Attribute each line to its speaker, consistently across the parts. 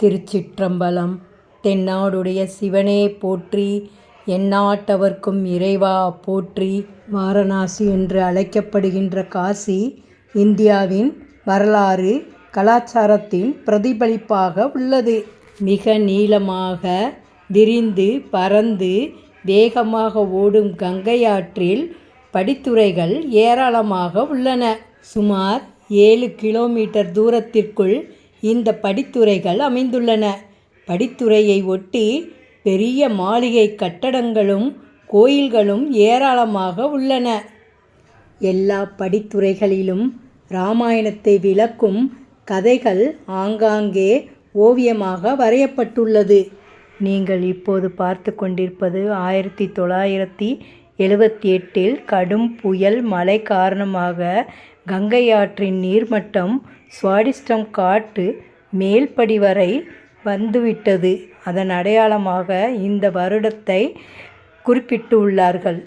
Speaker 1: திருச்சிற்றம்பலம். தென்னாடுடைய சிவனே போற்றி எந்நாட்டவர்க்கும் இறைவா போற்றி. வாரணாசி என்று அழைக்கப்படுகின்ற காசி இந்தியாவின் வரலாறு கலாச்சாரத்தின் பிரதிபலிப்பாக உள்ளது. மிக நீளமாக விரிந்து பறந்து வேகமாக ஓடும் கங்கை ஆற்றில் படித்துறைகள் ஏராளமாக உள்ளன. சுமார் ஏழு கிலோமீட்டர் தூரத்திற்குள் இந்த படித்துறைகள் அமைந்துள்ளன. படித்துறையை ஒட்டி பெரிய மாளிகை கட்டடங்களும் கோயில்களும் ஏராளமாக உள்ளன. எல்லா படித்துறைகளிலும் இராமாயணத்தை விளக்கும் கதைகள் ஆங்காங்கே ஓவியமாக வரையப்பட்டுள்ளது. நீங்கள் இப்போது பார்த்து கொண்டிருப்பது ஆயிரத்தி தொள்ளாயிரத்தி எழுபத்தி எட்டில் கடும் புயல் மழை காரணமாக கங்கை ஆற்றின் நீர்மட்டம் சுவாடிஸ்டம் காட்டு மேல்படி வரை வந்துவிட்டது. அதன் அடையாளமாக இந்த வருடத்தை குறிப்பிட்டுள்ளார்கள்.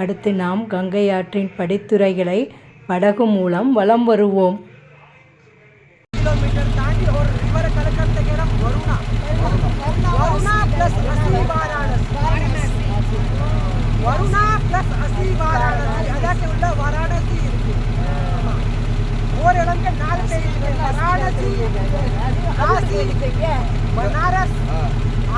Speaker 1: அடுத்து நாம் கங்கை ஆற்றின் படித்துறைகளை படகு மூலம் வலம் வருவோம்.
Speaker 2: வருணா. பிளஸ் அசி வாராணசி அதற்கு உள்ள வாராண ஒரு இடங்க நாலு இருக்கு வாராணசி காசி பனாரஸ்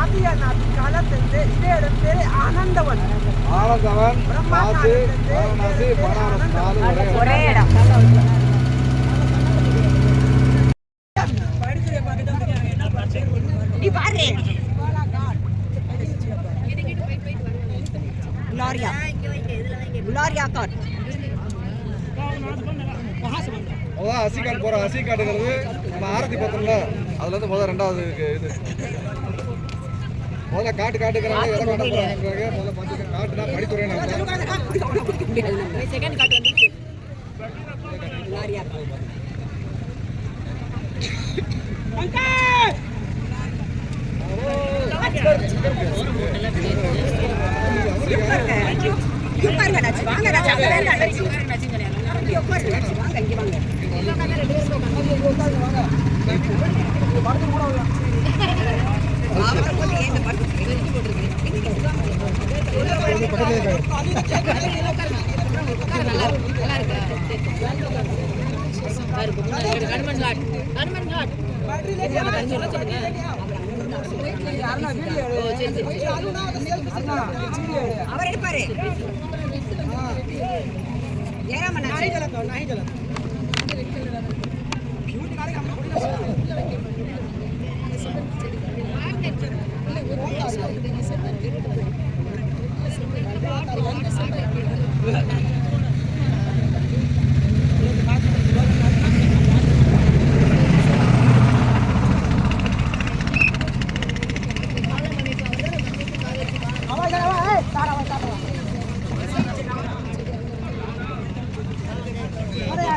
Speaker 2: ஆதியாநாத் காலத்திலிருந்து இதே இடம் பேரு ஆனந்தவன்.
Speaker 3: ஆனந்தவன்
Speaker 2: பிரம்மா
Speaker 3: காசி
Speaker 2: காலத்திலிருந்து
Speaker 3: வாரணாசி பனாரஸ் நாலு ஒரே
Speaker 2: இடம்.
Speaker 3: இடம்.
Speaker 2: ஒரே இடம்.
Speaker 4: லாரியா லாரியா காட்
Speaker 3: அசிகாட்டுங்கிறது நம்ம ஆரத்தி பார்த்தோம்ல அதுல இருந்து முதல்ல ரெண்டாவது இது முதல்ல காட்டு காட்டுக்கிறாங்க எதை காட்ட முதல்ல பார்த்துக்க காட்டுனா படித்துறை
Speaker 4: செகண்ட் காட் வந்துச்சு லாரியா உட்காருங்க வாங்க அண்ணாச்சி அங்க வேண்டாம் உட்காருங்க அண்ணாச்சி வாங்க இங்க வாங்க அப்புறம் கொஞ்சம் ஏன் இந்த படுத்து எழுதி போட்டுருக்கேன் நல்லா இருக்கு நல்லா இருக்கு கண்மன்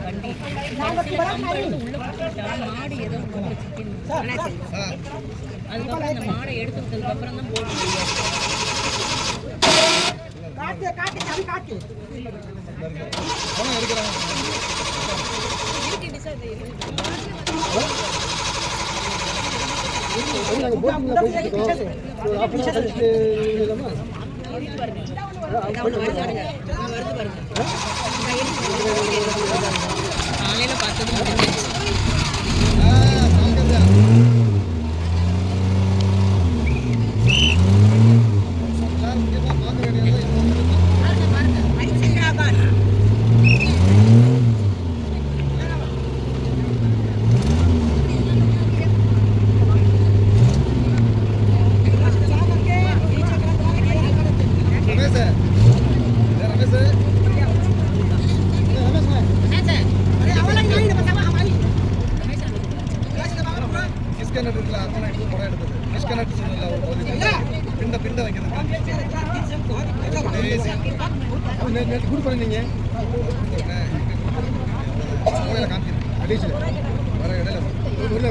Speaker 5: வண்டி. கடைசியில பம்பு எடுத்து உள்ள போட்டுட்டா மாடு ஏதோ கொண்டு சிக்கிருந்துச்சு அதுக்கப்புறம் அந்த மாடை எடுத்து விட்டதுக்கு அப்புறம் தான் போட முடியாது
Speaker 2: काट
Speaker 5: காலையில் பார்த்தது
Speaker 3: முடிஞ்சிச்சு கொடுப்பேன் நீங்கள் அடிச்சில் வர இடையில கோயிலை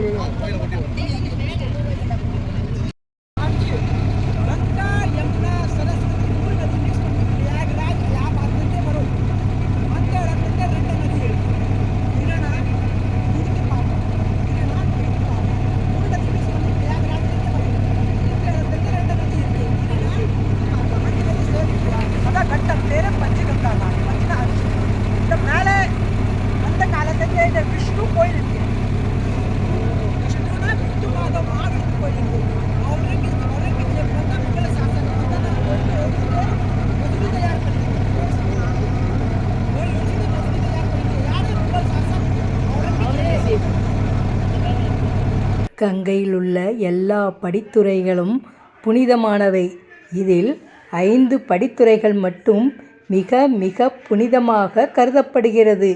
Speaker 5: Container bir штук koyun
Speaker 2: கங்கையில் உள்ள எல்லா படித்துறைகளும் புனிதமானவை இதில் ஐந்து படித்துறைகள் மட்டும் மிக மிக புனிதமாக கருதப்படுகிறது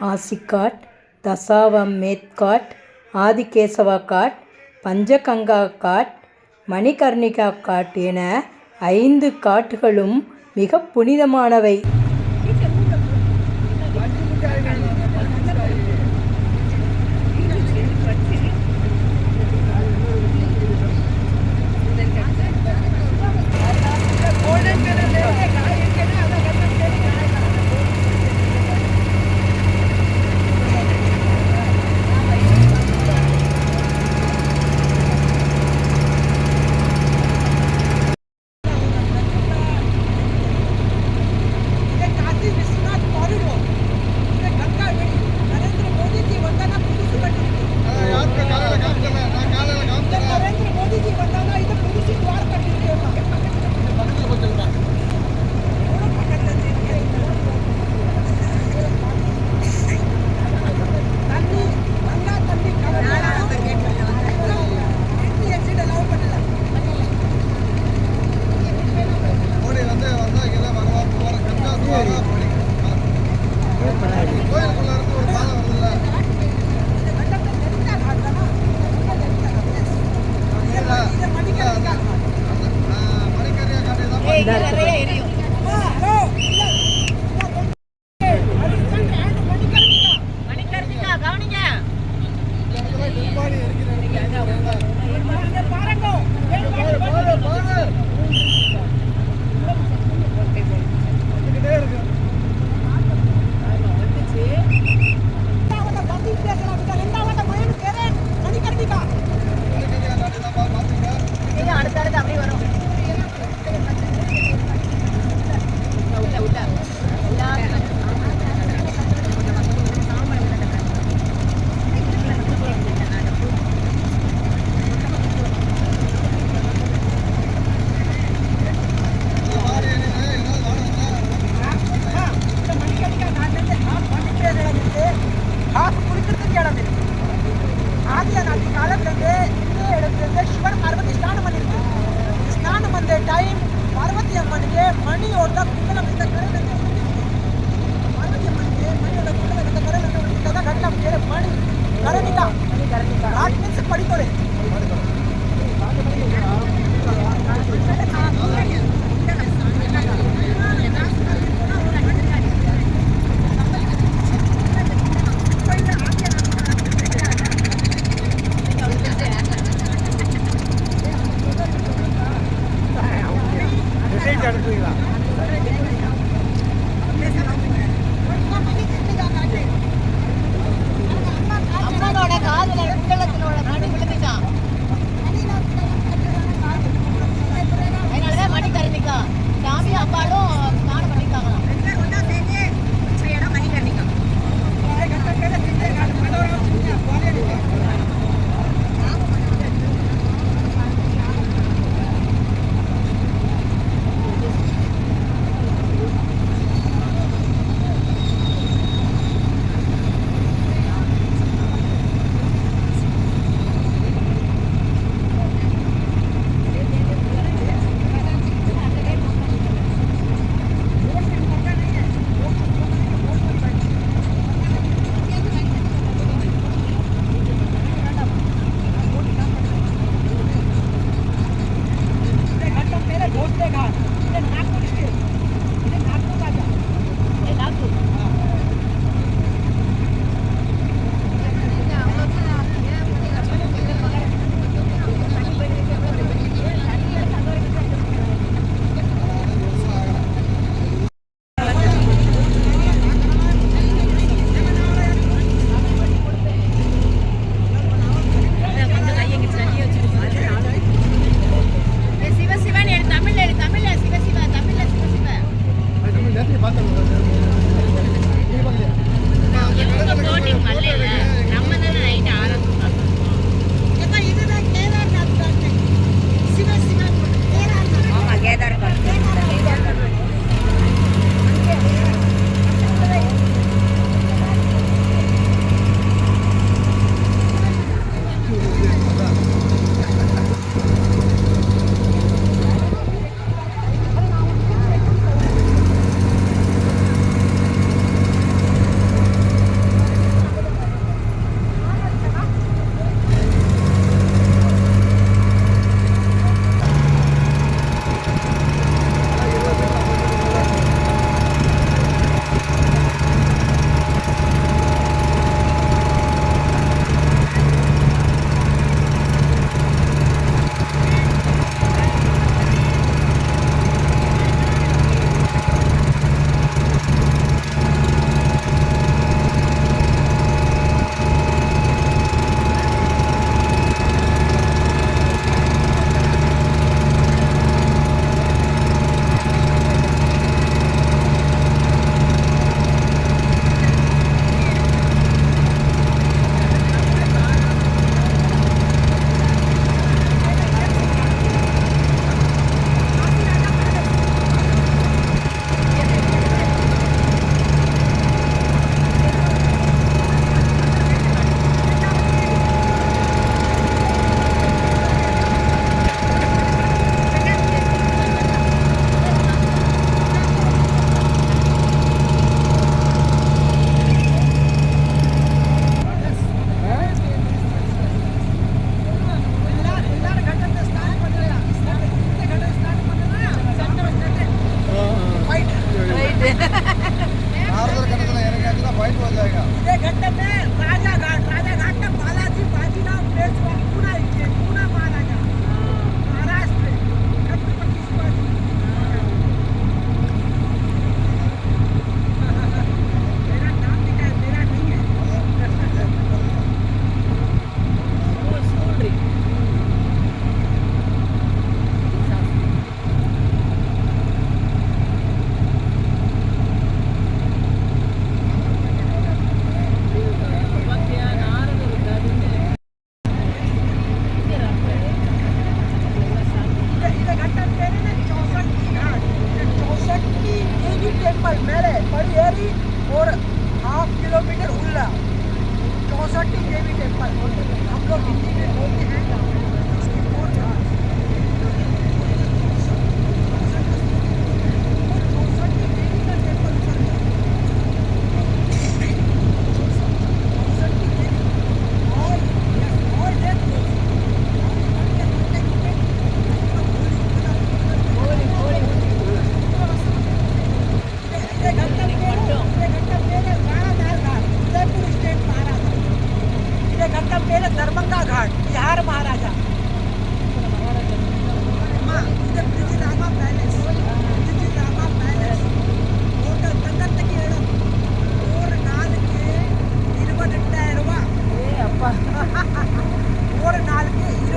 Speaker 2: ஆசிக்காட் தசாவம்மேத் மேத்காட் Adikeshava God Panchganga God Manikarnika God என ஐந்து காட்டுகளும் மிக புனிதமானவை.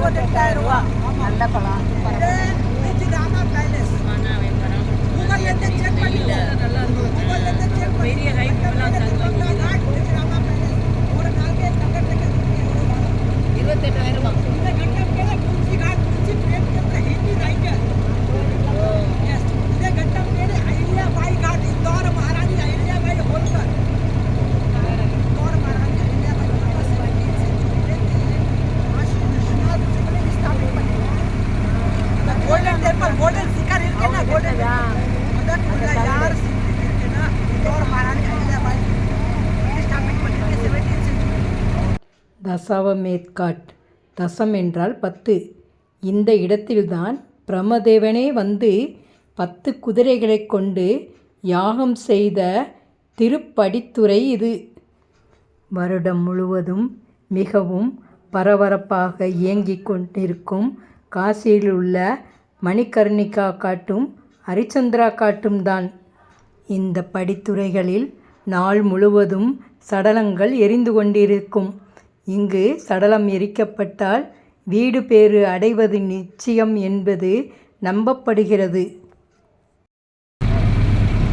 Speaker 2: இருபத்தெட்டாயிரம் ரூபா. நல்ல பழம். ராமா பேலஸ்
Speaker 5: ஆனா அவன் வராம
Speaker 2: கூகுள்ல இருந்து செக் பண்ணிக்கோ.
Speaker 5: நல்லா இருக்கும்
Speaker 2: கூகுள்ல ಗೋಲ್ಡನ್ ಟೆಂಪಲ್ ಗೋಲ್ಡನ್ ಶಿಖರ್ ಇರ್ಕೆನ ಗೋಲ್ಡನ್ ಅದಕ್ಕೆ ಈಗ ಯಾರು
Speaker 1: ಸಿಗ್ತಿರ್ಕೆನ தசம் என்றால் பத்து. இந்த இடத்தில்தான் பிரமதேவனே வந்து பத்து குதிரைகளை கொண்டு யாகம் செய்த திருப்படித்துறை இது. வருடம் முழுவதும் மிகவும் பரபரப்பாக இயங்கிக் கொண்டிருக்கும் காசியில் உள்ள மணிகர்ணிகா காட்டும் ஹரிச்சந்திரா காட்டும் தான் இந்த படித்துறைகளில் நாள் முழுவதும் சடலங்கள் எரிந்து கொண்டிருக்கும். இங்கு சடலம் எரிக்கப்பட்டால் வீடு பேறு அடைவது நிச்சயம் என்பது நம்பப்படுகிறது.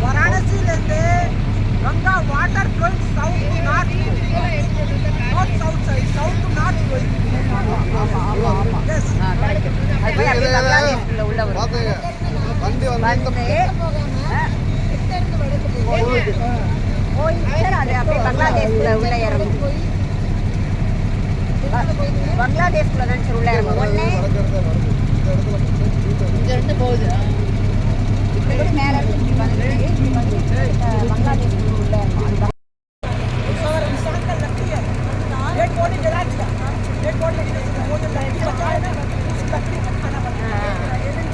Speaker 2: வாரணாசியிலிருந்து Ganga water flowing south to north north south side south to north
Speaker 4: flowing ஆமாம் ஆமாம் ஆமாம் உள்ள வரும்
Speaker 3: பாத்துங்க வண்டி வந்து
Speaker 4: போயிட்டு அது அப்படியே பங்களாதேஷ்குள்ள உள்ள இறங்கும் ப- பங்களாதேஷ்குள்ள தான் சார் உள்ள இறங்கும் ஒண்ணு
Speaker 3: வடக்கிறத வருது இந்த இடத்துல மட்டும்
Speaker 5: இங்க இருந்து போகுது
Speaker 4: இப்படி கூட மேல இருந்து இப்படி வந்து இப்படி வந்து அஹ், பங்களாதேஷ்குள்ள உள்ள இறங்கும் அந்த
Speaker 2: और इंसान का लकड़ी है डेड बॉडी जला दिया डेड बॉडी वो जो लकड़ी बचा है ना उस लकड़ी का खाना बनाया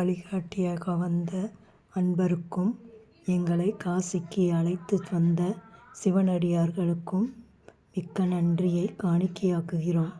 Speaker 1: வழிகாட்டியாக வந்த அன்பருக்கும் எங்களை காசிக்கு அழைத்து வந்த சிவனடியார்களுக்கும் மிக்க நன்றியை காணிக்கையாக்குகிறோம்.